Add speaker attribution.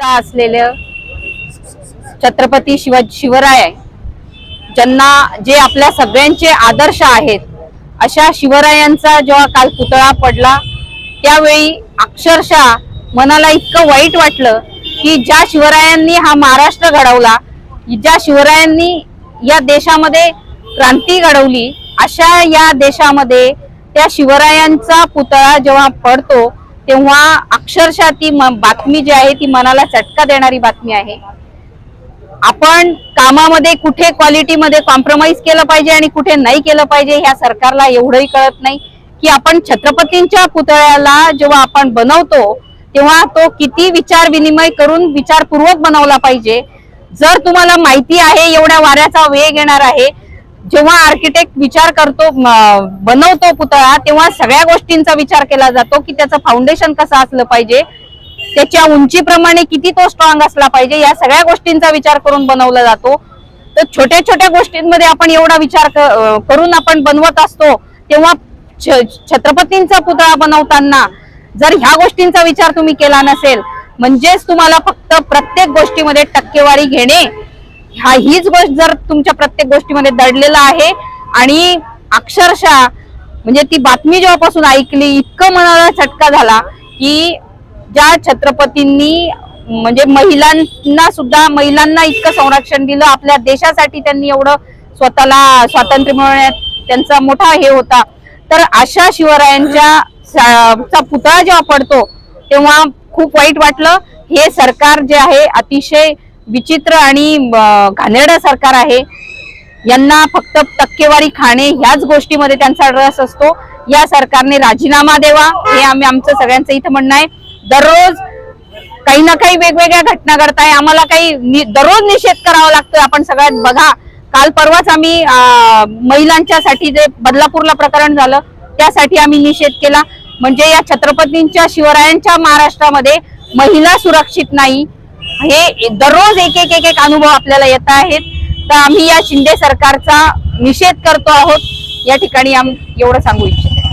Speaker 1: असलेलं छत्रपती शिव शिवराय ज्यांना जे आपल्या सगळ्यांचे आदर्श आहेत अशा शिवरायांचा जेव्हा काल पुतळा पडला त्यावेळी अक्षरशः मनाला इतकं वाईट वाटलं की ज्या शिवरायांनी हा महाराष्ट्र घडवला ज्या शिवरायांनी या देशामध्ये क्रांती घडवली अशा या देशामध्ये त्या शिवरायांचा पुतळा जेव्हा पडतो तेव्हा अक्षरशः ती बातमी जी आहे ती मनाला चटका देणारी बातमी आहे. आपण कामामध्ये कुठे क्वालिटीमध्ये कॉम्प्रोमाइज केलं पाहिजे आणि कुठे नाही केलं पाहिजे ह्या सरकारला एवढंही कळत नाही की आपण छत्रपतींच्या पुतळ्याला जेव्हा आपण बनवतो तेव्हा तो किती विचार विनिमय करून विचारपूर्वक बनवला पाहिजे. जर तुम्हाला माहिती आहे एवढ्या वाऱ्याचा वेग येणार आहे जेव्हा आर्किटेक्ट विचार करतो बनवतो पुतळा तेव्हा सगळ्या गोष्टींचा विचार केला जातो की त्याचं फाउंडेशन कसं असलं पाहिजे त्याच्या उंचीप्रमाणे किती तो स्ट्रॉंग असला पाहिजे या सगळ्या गोष्टींचा विचार करून बनवला जातो. तर छोट्या छोट्या गोष्टींमध्ये आपण एवढा विचार करून आपण बनवत असतो तेव्हा छ- छत्रपतींचा पुतळा बनवताना जर ह्या गोष्टींचा विचार तुम्ही केला नसेल म्हणजेच तुम्हाला फक्त प्रत्येक गोष्टीमध्ये टक्केवारी घेणे हा हीच गोष्ट जर तुमच्या प्रत्येक गोष्टीमध्ये दडलेला आहे आणि अक्षरशः म्हणजे ती बातमी जेव्हापासून ऐकली इतकं मनाला चटका झाला की ज्या छत्रपतींनी म्हणजे महिलांना सुद्धा महिलांना इतकं संरक्षण दिलं आपल्या देशासाठी त्यांनी एवढं स्वतःला स्वातंत्र्य मिळवण्यात त्यांचा मोठा हे होता. तर अशा शिवरायांच्या चा पुतळा जेव्हा पडतो तेव्हा खूप वाईट वाटलं. हे सरकार जे आहे अतिशय विचित्र आणि अं, घाणेरडं सरकार आहे. यांना फक्त टक्केवारी खाणे ह्याच गोष्टीमध्ये त्यांचा रस असतो. या सरकारने राजीनामा द्यावा हे आम्ही आमचं सगळ्यांचं इथं म्हणणं आहे. दररोज काही ना काही वेगवेगळ्या घटना घडताय. आम्हाला काही नि- दररोज निषेध करावा लागतोय. आपण सगळ्यात बघा काल परवाच आम्ही महिलांच्यासाठी जे बदलापूरला प्रकरण झालं त्यासाठी आम्ही निषेध केला. म्हणजे या छत्रपतींच्या शिवरायांच्या महाराष्ट्रामध्ये महिला सुरक्षित नाही. हे दररोज एक एक एक एक अनुभव आपल्याला येत आहेत. तर आम्ही या शिंदे सरकारचा निषेध करतो आहोत. या ठिकाणी आम्ही एवढं सांगू इच्छितो.